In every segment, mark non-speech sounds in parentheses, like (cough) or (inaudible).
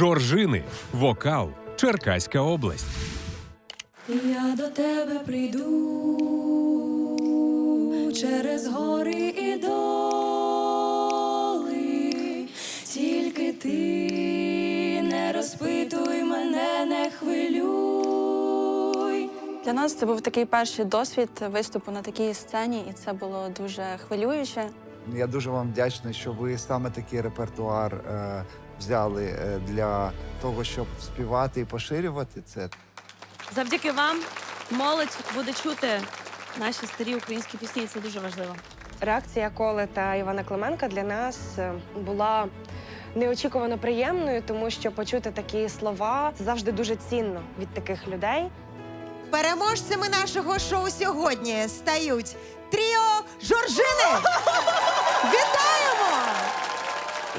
Жоржини, вокал, Черкаська область. Я до тебе прийду через гори і доли, тільки ти не розпитуй мене, не хвилюй. Для нас це був такий перший досвід виступу на такій сцені, і це було дуже хвилююче. Я дуже вам вдячний, що ви саме такий репертуар е, взяли е, для того, щоб співати і поширювати це. Завдяки вам молодь буде чути наші старі українські пісні. і Це дуже важливо. Реакція Коли та Івана Клименка для нас е, була неочікувано приємною, тому що почути такі слова це завжди дуже цінно від таких людей. Переможцями нашого шоу сьогодні стають тріо Жоржини.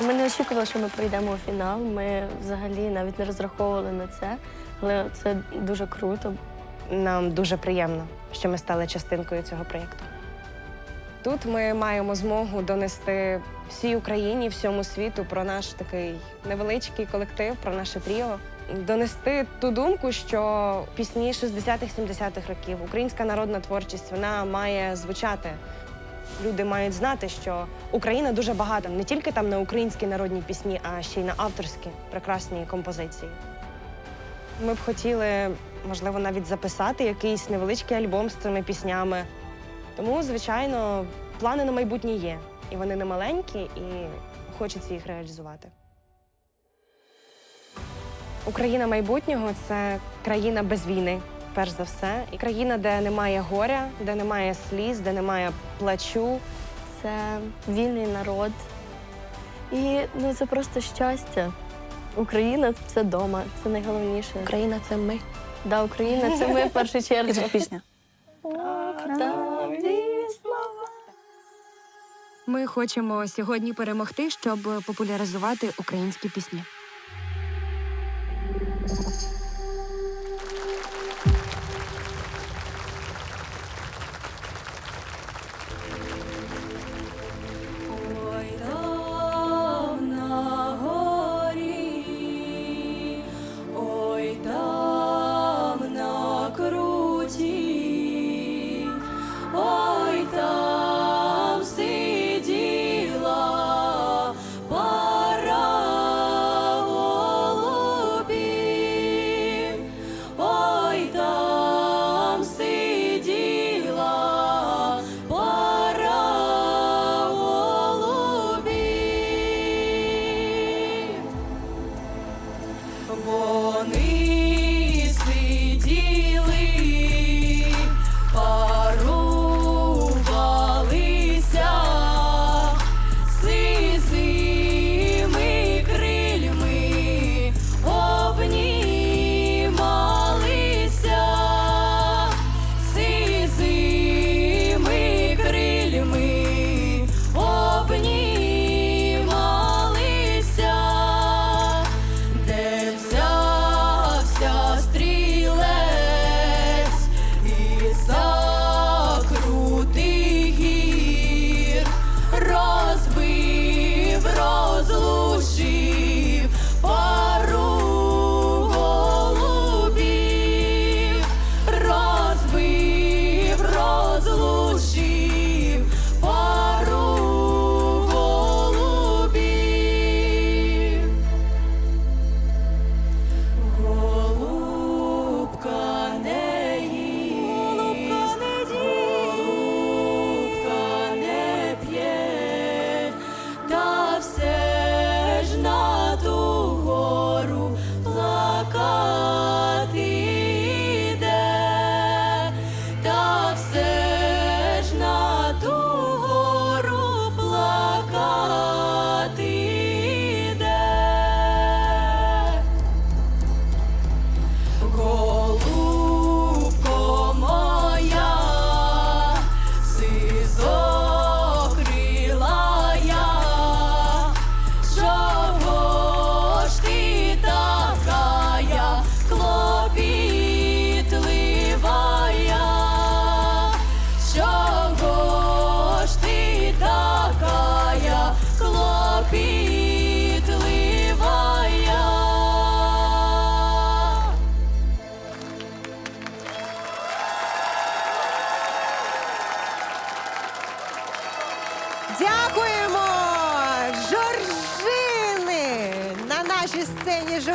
Ми не очікували, що ми пройдемо у фінал. Ми взагалі навіть не розраховували на це, але це дуже круто. Нам дуже приємно, що ми стали частинкою цього проєкту. Тут ми маємо змогу донести всій Україні, всьому світу про наш такий невеличкий колектив, про наше тріо. Донести ту думку, що пісні 60-х-70-х років, українська народна творчість, вона має звучати. Люди мають знати, що Україна дуже багата не тільки там на українські народні пісні, а ще й на авторські прекрасні композиції. Ми б хотіли, можливо, навіть записати якийсь невеличкий альбом з цими піснями. Тому, звичайно, плани на майбутнє є. І вони не маленькі, і хочеться їх реалізувати. Україна майбутнього це країна без війни, перш за все. І країна, де немає горя, де немає сліз, де немає плачу. Це вільний народ. І ну, це просто щастя. Україна це дома, це найголовніше. Україна це ми. Да, Україна це ми в першу (laughs) чергу. Це пісня. Ми хочемо сьогодні перемогти, щоб популяризувати українські пісні.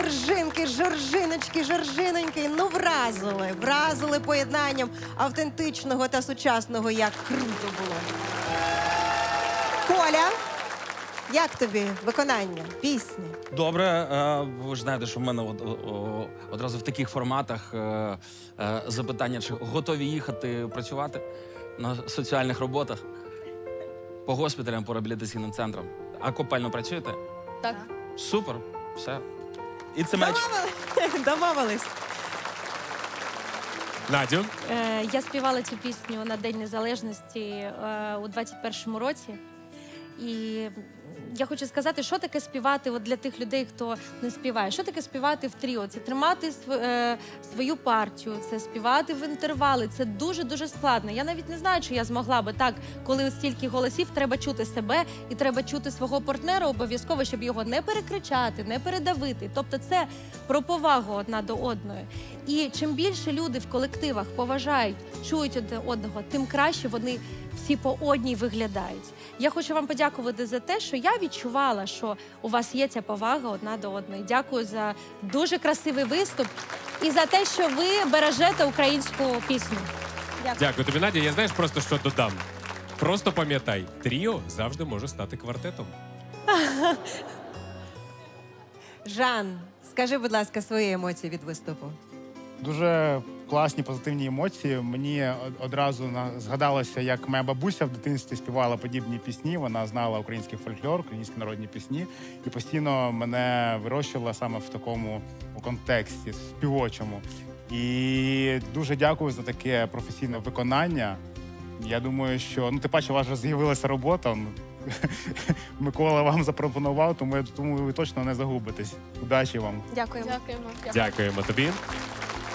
Жоржинки, жоржиночки, жоржиноньки. Ну, вразили, вразили поєднанням автентичного та сучасного. Як круто було. Коля, як тобі виконання пісні? Добре, е, ви ж знаєте, що в мене одразу в таких форматах е, е, запитання, чи готові їхати працювати на соціальних роботах по госпіталям, по реабілітаційним центрам. А копально працюєте? Так. Супер, все. І це меч. (laughs) Домовились. Надю, Е, я співала цю пісню на День Незалежності е, у 21-му році. І я хочу сказати, що таке співати от для тих людей, хто не співає. Що таке співати в тріо? Це тримати св- е, свою партію, це співати в інтервали. Це дуже дуже складно. Я навіть не знаю, чи я змогла би так, коли стільки голосів, треба чути себе і треба чути свого партнера обов'язково, щоб його не перекричати, не передавити. Тобто, це про повагу одна до одної. І чим більше люди в колективах поважають, чують одне одного, тим краще вони всі по одній виглядають. Я хочу вам подякувати за те, що я відчувала, що у вас є ця повага одна до одної. Дякую за дуже красивий виступ і за те, що ви бережете українську пісню. дякую тобі, Надя. Я знаєш просто що додам. Просто пам'ятай, тріо завжди може стати квартетом. (laughs) Жан, скажи, будь ласка, свої емоції від виступу. Дуже класні позитивні емоції. Мені одразу на- згадалося, як моя бабуся в дитинстві співала подібні пісні. Вона знала український фольклор, українські народні пісні, і постійно мене вирощувала саме в такому контексті співочому. І дуже дякую за таке професійне виконання. Я думаю, що ну, тим паче, у вас вже з'явилася робота. Ну, (laughs) Микола вам запропонував, тому я думаю, ви точно не загубитесь. Удачі вам! Дякуємо. Дякуємо. Дякуємо тобі.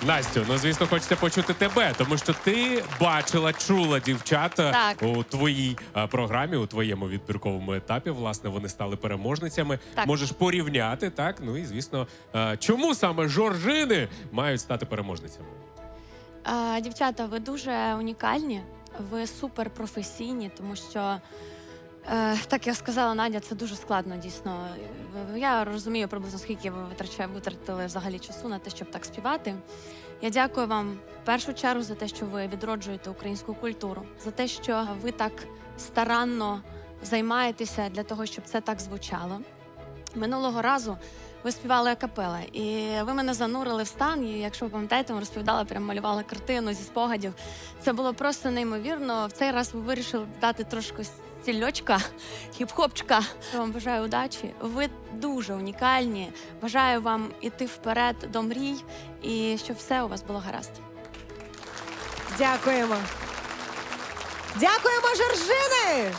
Настю, ну звісно, хочеться почути тебе, тому що ти бачила, чула дівчат е, Так. у твоїй е, програмі, у твоєму відбірковому етапі. Власне, вони стали переможницями. Так. Можеш порівняти, так? Ну і звісно, е, чому саме жоржини мають стати переможницями? А, дівчата, ви дуже унікальні, ви супер професійні, тому що. Е, так як сказала Надя, це дуже складно дійсно. Е, Я розумію приблизно скільки ви витрача- витратили взагалі часу на те, щоб так співати. Я дякую вам в першу чергу за те, що ви відроджуєте українську культуру, за те, що ви так старанно займаєтеся для того, щоб це так звучало. Минулого разу ви співали акапела, і ви мене занурили в стан. І якщо ви пам'ятаєте, ми розповідали, прям малювала картину зі спогадів. Це було просто неймовірно. В цей раз ви вирішили дати трошки стільочка, хіп-хопчика. Я вам бажаю удачі. Ви дуже унікальні. Бажаю вам іти вперед до мрій і щоб все у вас було гаразд. Дякуємо. Дякуємо, Жоржини!